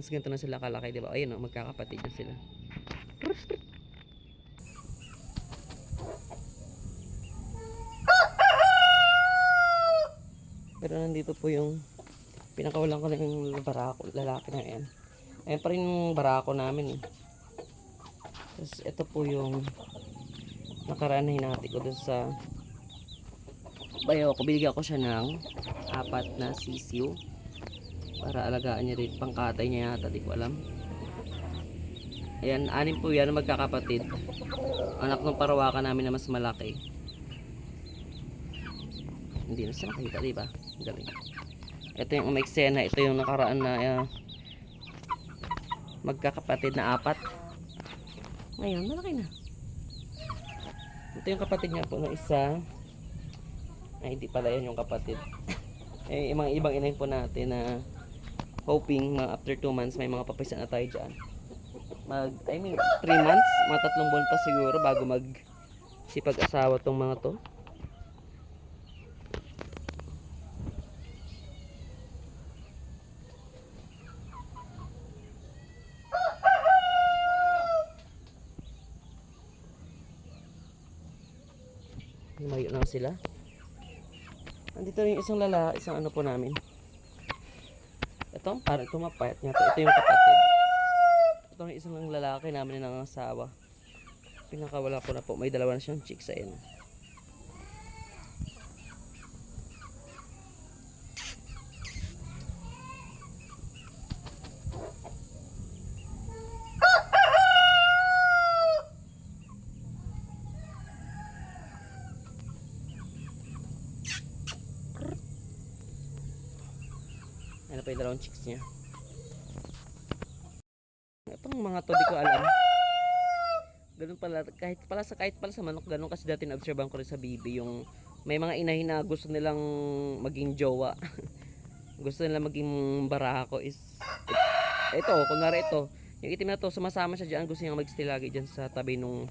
Mas ganito na sila kalaki, di ba? Ayun, oh, magkakapatid na sila. Pero nandito po yung pinakawalan ko na barako, lalaki na yan. Ayan pa rin yung barako namin eh. Tapos ito po yung nakaraan na hinati ko dun sa bayo ko. Binigyan ko siya ng apat na sisiw para alagaan niya rin. Pangkatay niya yata, di ko alam. Ayan, anim po yan magkakapatid. Anak ng parawakan namin na mas malaki. Hindi na siya nakita, di ba? Ang Galing. Ito yung umeksena. Ito yung nakaraan na ah, magkakapatid na apat. Ngayon, malaki na. Ito yung kapatid niya po ng isa. Ay, hindi pala yan yung kapatid. eh, mga ibang inay po natin na hoping mga after 2 months may mga papisa na tayo dyan. Mag, I mean, 3 months, mga tatlong buwan pa siguro bago mag sipag-asawa tong mga to. Lumayo na sila. Andito rin isang lala, isang ano po namin. Ito, parang tumapayat niya to. Ito yung kapatid. Ito yung isang lalaki namin na nangasawa. Pinakawala ko na po. May dalawa na siyang chicks sa pa yung dalawang chicks niya. Itong mga to, di ko alam. Ganun pala, kahit pala sa kahit pala sa manok, ganun kasi dati na-observean ko rin sa bibi yung may mga inahin na gusto nilang maging jowa. gusto nila maging barako is ito, kunwari ito. Yung itim na to, sumasama siya diyan, gusto niya mag-stay lagi diyan sa tabi nung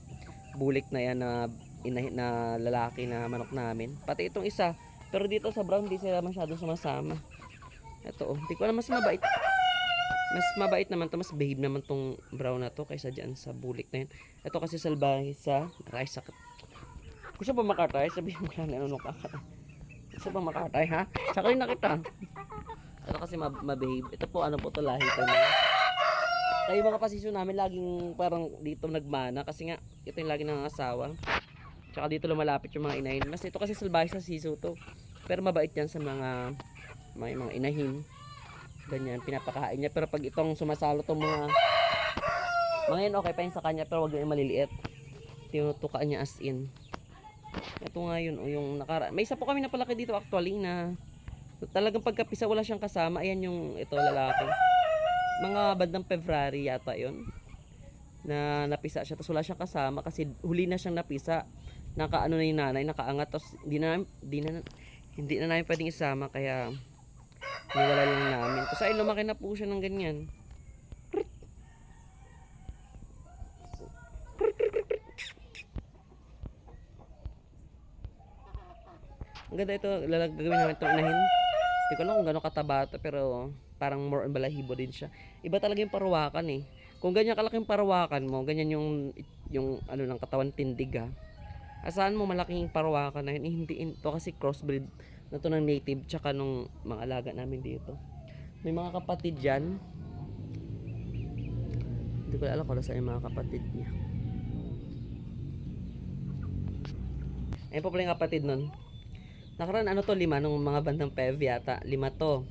bulik na yan na inahin na lalaki na manok namin. Pati itong isa, pero dito sa brown di sila masyadong sumasama. Ito oh, di ko alam mas mabait. Mas mabait naman to, mas behave naman tong brown na to kaysa diyan sa bulik na yan. Ito kasi salbahe sa aray sakit. Gusto ba makatay? Sabihin mo lang ano ka. Gusto ba makatay ha? Sakay na kita. Ito kasi mab- mabehave. Ito po ano po to lahi to na. Kaya mga pasisyo namin laging parang dito nagmana kasi nga ito yung lagi nangangasawa. Tsaka dito lumalapit yung mga inahin. Mas ito kasi salbahe sa siso to. Pero mabait yan sa mga may mga inahin. Ganyan, pinapakain niya. Pero pag itong sumasalo tong mga mga yan, okay pa yun sa kanya. Pero wag yung maliliit. Tinutukaan niya as in. Ito nga yun, o yung nakara... May isa po kami napalaki dito actually na talagang pagkapisa wala siyang kasama. Ayan yung ito lalaki. Mga bandang February yata yon na napisa siya tapos wala siyang kasama kasi huli na siyang napisa nakaano na yung nanay nakaangat tapos hindi na hindi na hindi na namin pwedeng isama kaya niwala lang namin. Tapos ay lumaki na po siya ng ganyan. Ang ganda ito lalag gagawin namin itong inahin hindi ko alam kung gano'ng kataba ito pero parang more on balahibo din siya. Iba talaga yung parawakan eh. Kung ganyan kalaking parawakan mo ganyan yung yung ano ng katawan tindig ha. Asahan mo malaking parawakan na yun. Eh, hindi ito kasi crossbreed na to ng native tsaka nung mga alaga namin dito. May mga kapatid dyan. Hindi ko alam kung saan yung mga kapatid niya. Ayun po pala yung kapatid nun. Nakaraan ano to lima nung mga bandang pev yata. Lima to.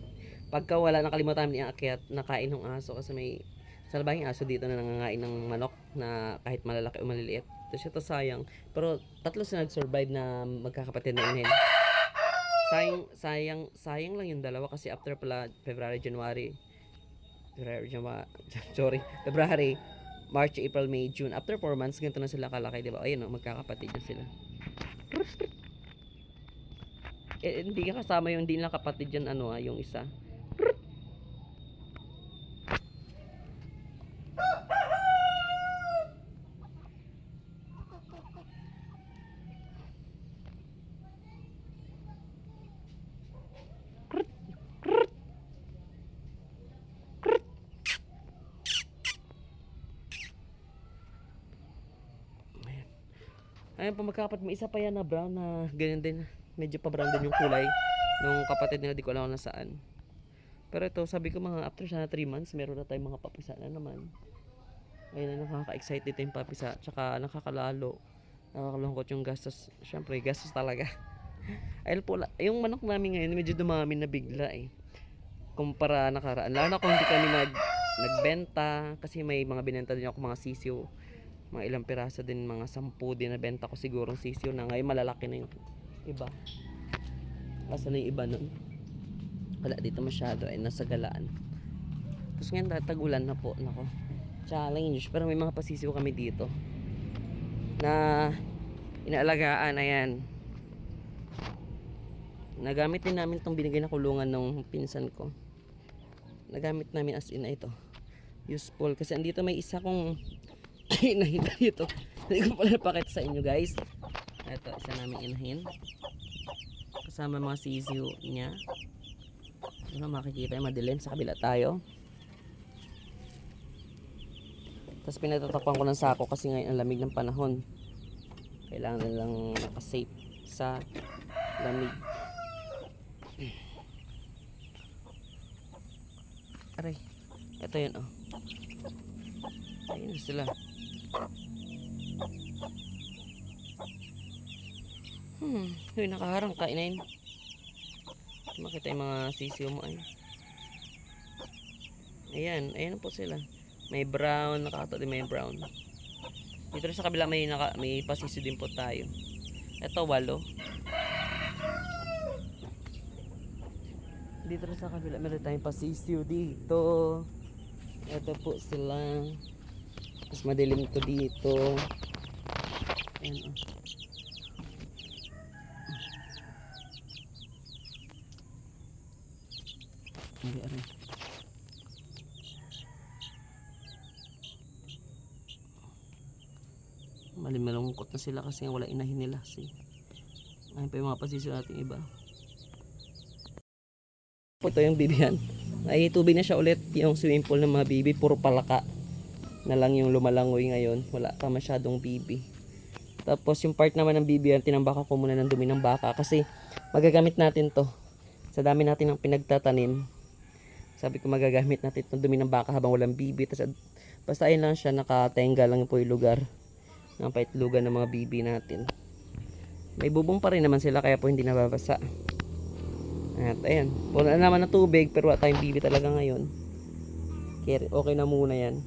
Pagka wala nakalimutan namin yung akyat nakain ng aso kasi may salbahing aso dito na nangangain ng manok na kahit malalaki o maliliit. Tapos ito sayang. Pero tatlo sila nag-survive na magkakapatid na inin sayang sayang sayang lang yung dalawa kasi after pala February January February January sorry February March April May June. After 4 months ganito na sila kalaki di ba? Ayun oh, magkakapatid na sila. Eh, hindi ka kasama yung hindi lang kapatid yan ano ah, yung isa Ayun po magkapat, may isa pa yan na brown na ganyan din. Medyo pa brown din yung kulay. Nung kapatid nila, di ko alam kung nasaan. Pero ito, sabi ko mga after sana 3 months, meron na tayong mga papisa na naman. Ayun na, nakaka-excite dito yung papisa. Tsaka nakakalalo. Nakakalungkot yung gastos. Siyempre, gastos talaga. Ayun po, yung manok namin ngayon, medyo dumami na bigla eh. Kumpara nakaraan. Lalo na kung hindi kami nag, nagbenta. Kasi may mga binenta din ako mga sisiyo. Mga ilang piraso din, mga sampu din na benta ko sigurong sisiyo na. Ngayon malalaki na yung iba. Asa na yung iba nun? Wala dito masyado ay nasa galaan. Tapos ngayon tatagulan na po. Nako. Challenge. Pero may mga pasisiw kami dito. Na inaalagaan. Ayan. Nagamit din namin itong binigay na kulungan ng pinsan ko. Nagamit namin as in ito. Useful. Kasi andito may isa kong inahin dito. Hindi ko pala napakita sa inyo guys. Ito, isa namin inahin. Kasama mga sisiw niya. Ano makikita yung madilim sa kabila tayo. Tapos pinatatakpan ko ng sako kasi ngayon ang lamig ng panahon. Kailangan nilang nakasafe sa lamig. Aray. Ito yun oh. Ayun na sila. Hmm. Uy, nakaharang kainin. Makita yung mga sisiyo mo ay. Ayan, ayan po sila. May brown, nakato din may brown. Dito sa kabila may naka, may pasisi din po tayo. Ito walo. Dito rin sa kabila meron tayong pasisyo dito. Ito po sila. Mas madilim to dito. Ayan, oh. Hindi, aray. Mali malungkot na sila kasi wala inahin nila. Si. Ayun pa yung mga pasisyo natin iba. Po ito yung bibihan. Ay tubig na siya ulit yung swimming pool ng mga bibi. Puro palaka na lang yung lumalangoy ngayon. Wala pa masyadong bibi. Tapos yung part naman ng bibihan, tinambaka ko muna ng dumi ng baka kasi magagamit natin to. Sa dami natin ng pinagtatanim, sabi ko magagamit natin itong dumi ng baka habang walang bibi. Tapos basta ayun lang siya, nakatenga lang po yung lugar ng paitlugan ng mga bibi natin. May bubong pa rin naman sila kaya po hindi nababasa. At ayan, wala na naman ng tubig pero wala tayong bibi talaga ngayon. Okay na muna yan.